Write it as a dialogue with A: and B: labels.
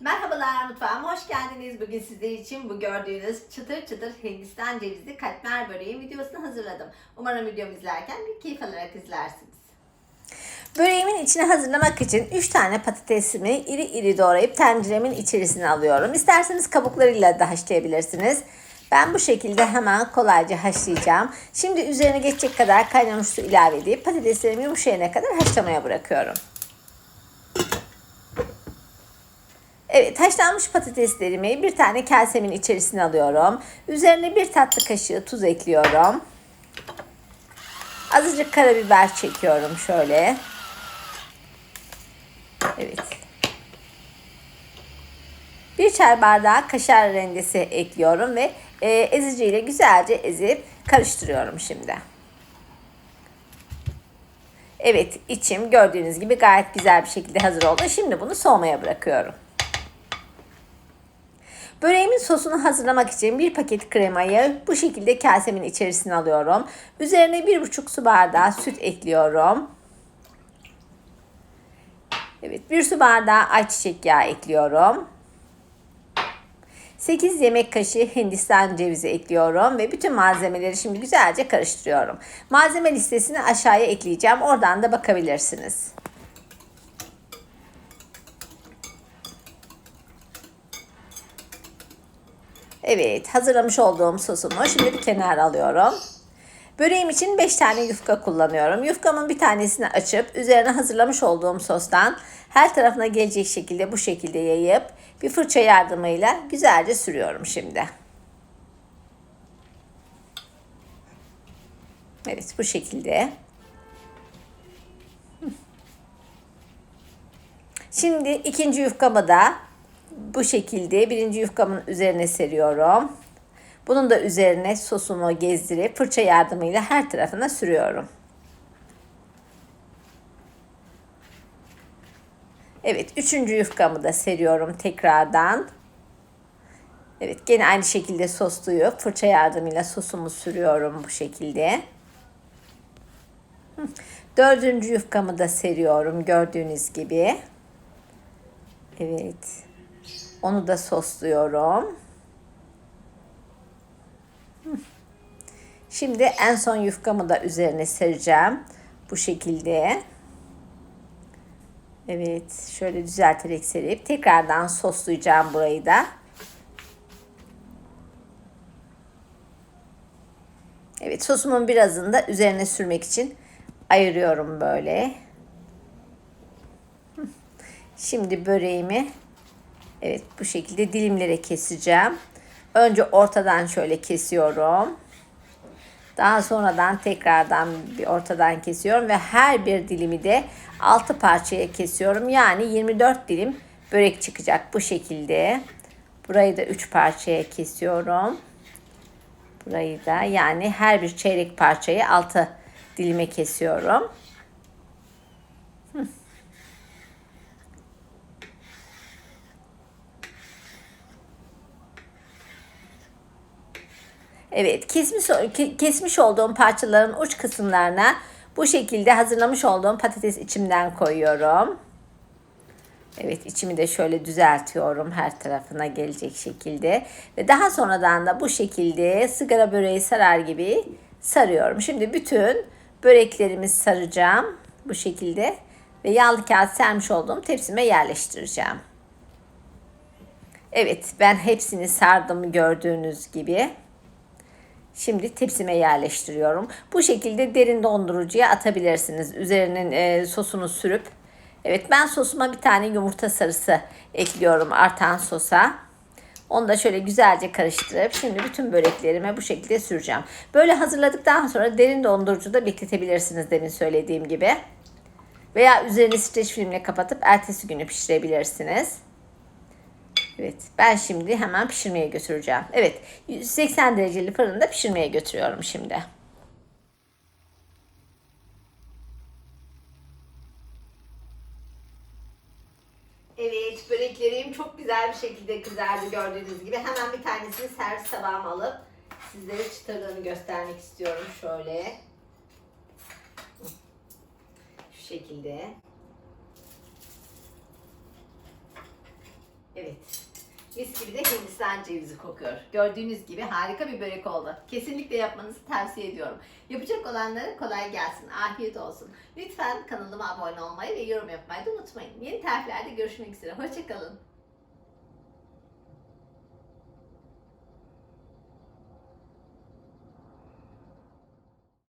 A: Merhabalar mutfağıma hoş geldiniz. Bugün sizler için bu gördüğünüz çıtır çıtır Hindistan cevizi katmer böreği videosunu hazırladım. Umarım videomu izlerken bir keyif alarak izlersiniz. Böreğimin içine hazırlamak için 3 tane patatesimi iri iri doğrayıp tenceremin içerisine alıyorum. İsterseniz kabuklarıyla da haşlayabilirsiniz. Ben bu şekilde hemen kolayca haşlayacağım. Şimdi üzerine geçecek kadar kaynamış su ilave edip patateslerimi yumuşayana kadar haşlamaya bırakıyorum. Evet haşlanmış patateslerimi bir tane kasemin içerisine alıyorum. Üzerine bir tatlı kaşığı tuz ekliyorum. Azıcık karabiber çekiyorum şöyle. Evet. Bir çay bardağı kaşar rendesi ekliyorum ve e, eziciyle güzelce ezip karıştırıyorum şimdi. Evet içim gördüğünüz gibi gayet güzel bir şekilde hazır oldu. Şimdi bunu soğumaya bırakıyorum. Böreğimin sosunu hazırlamak için bir paket kremayı bu şekilde kasemin içerisine alıyorum. Üzerine bir buçuk su bardağı süt ekliyorum. Evet bir su bardağı ayçiçek yağı ekliyorum. 8 yemek kaşığı Hindistan cevizi ekliyorum ve bütün malzemeleri şimdi güzelce karıştırıyorum. Malzeme listesini aşağıya ekleyeceğim. Oradan da bakabilirsiniz. Evet hazırlamış olduğum sosumu şimdi bir kenara alıyorum. Böreğim için 5 tane yufka kullanıyorum. Yufkamın bir tanesini açıp üzerine hazırlamış olduğum sostan her tarafına gelecek şekilde bu şekilde yayıp bir fırça yardımıyla güzelce sürüyorum şimdi. Evet bu şekilde. Şimdi ikinci yufkamı da bu şekilde birinci yufkamın üzerine seriyorum. Bunun da üzerine sosumu gezdirip fırça yardımıyla her tarafına sürüyorum. Evet, üçüncü yufkamı da seriyorum tekrardan. Evet, gene aynı şekilde sosluyu fırça yardımıyla sosumu sürüyorum bu şekilde. Dördüncü yufkamı da seriyorum gördüğünüz gibi. Evet. Onu da sosluyorum. Şimdi en son yufkamı da üzerine sereceğim. Bu şekilde. Evet. Şöyle düzelterek serip tekrardan soslayacağım burayı da. Evet sosumun birazını da üzerine sürmek için ayırıyorum böyle. Şimdi böreğimi Evet bu şekilde dilimlere keseceğim. Önce ortadan şöyle kesiyorum. Daha sonradan tekrardan bir ortadan kesiyorum ve her bir dilimi de 6 parçaya kesiyorum. Yani 24 dilim börek çıkacak bu şekilde. Burayı da 3 parçaya kesiyorum. Burayı da yani her bir çeyrek parçayı 6 dilime kesiyorum. Evet kesmiş, kesmiş olduğum parçaların uç kısımlarına bu şekilde hazırlamış olduğum patates içimden koyuyorum. Evet içimi de şöyle düzeltiyorum her tarafına gelecek şekilde. Ve daha sonradan da bu şekilde sigara böreği sarar gibi sarıyorum. Şimdi bütün böreklerimi saracağım bu şekilde. Ve yağlı kağıt sermiş olduğum tepsime yerleştireceğim. Evet ben hepsini sardım gördüğünüz gibi. Şimdi tepsime yerleştiriyorum. Bu şekilde derin dondurucuya atabilirsiniz. Üzerinin e, sosunu sürüp. Evet ben sosuma bir tane yumurta sarısı ekliyorum artan sosa. Onu da şöyle güzelce karıştırıp şimdi bütün böreklerime bu şekilde süreceğim. Böyle hazırladıktan sonra derin dondurucuda bekletebilirsiniz demin söylediğim gibi. Veya üzerini streç filmle kapatıp ertesi günü pişirebilirsiniz. Evet ben şimdi hemen pişirmeye götüreceğim. Evet 180 dereceli fırında pişirmeye götürüyorum şimdi. Evet böreklerim çok güzel bir şekilde kızardı gördüğünüz gibi. Hemen bir tanesini servis tabağıma alıp sizlere çıtırlığını göstermek istiyorum. Şöyle. Şu şekilde. Evet. Mis de Hindistan cevizi kokuyor. Gördüğünüz gibi harika bir börek oldu. Kesinlikle yapmanızı tavsiye ediyorum. Yapacak olanlara kolay gelsin, afiyet olsun. Lütfen kanalıma abone olmayı ve yorum yapmayı da unutmayın. Yeni tariflerde görüşmek üzere. Hoşçakalın.